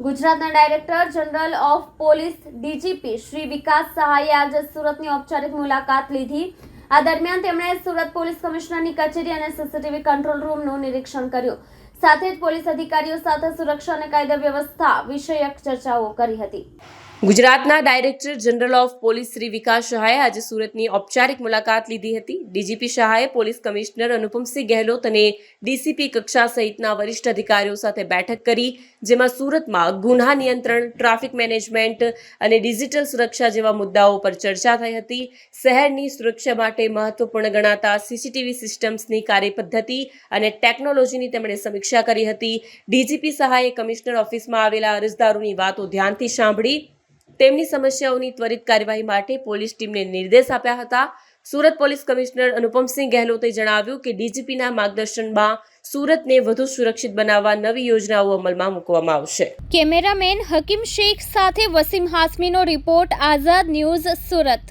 ગુજરાતના director general of police DGP Shri Vikas સહાયે આજે સુરતની ઔપચારિક મુલાકાત લીધી. આ દરમિયાન તેમણે સુરત પોલીસ કમિશનરની કચેરી અને સીસીટીવી કંટ્રોલ રૂમનું નિરીક્ષણ કર્યું. સાથે જ પોલીસ અધિકારીઓ સાથે સુરક્ષા અને કાયદા વ્યવસ્થા વિષયક ચર્ચાઓ કરી હતી. ગુજરાતના director general of police Shri Vikas શાહે આજે સુરતની ઔપચારિક મુલાકાત લીધી હતી. ડીજીપી સહાયે પોલીસ કમિશનર અનુપમસિંહ ગેહલોત અને ડીસીપી કક્ષા સહિતના વરિષ્ઠ અધિકારીઓ સાથે બેઠક કરી, જેમાં સુરતમાં ગુન્હા નિયંત્રણ, ટ્રાફિક મેનેજમેન્ટ અને ડિજિટલ સુરક્ષા જેવા મુદ્દાઓ પર ચર્ચા થઈ હતી. શહેરની સુરક્ષા માટે મહત્વપૂર્ણ ગણાતા સીસીટીવી સિસ્ટમ્સની કાર્યપદ્ધતિ અને ટેકનોલોજીની તેમણે સમીક્ષા કરી હતી. ડીજીપી સહાયે કમિશનર ઓફિસમાં આવેલા અરજદારોની વાતો ધ્યાનથી સાંભળી તેમની સમસ્યાઓની ત્વરિત કાર્યવાહી માટે પોલીસ ટીમને નિર્દેશ આપ્યા હતા. સુરત પોલીસ કમિશનર અનુપમસિંહ ગહેલોતે જણાવ્યું કે ડીજીપીના માર્ગદર્શનમાં સુરતને વધુ સુરક્ષિત બનાવવા નવી યોજનાઓ અમલમાં મૂકવામાં આવશે. કેમેરામેન હકીમ શેખ સાથે વસીમ હાસમીનો રિપોર્ટ, આઝાદ ન્યૂઝ સુરત.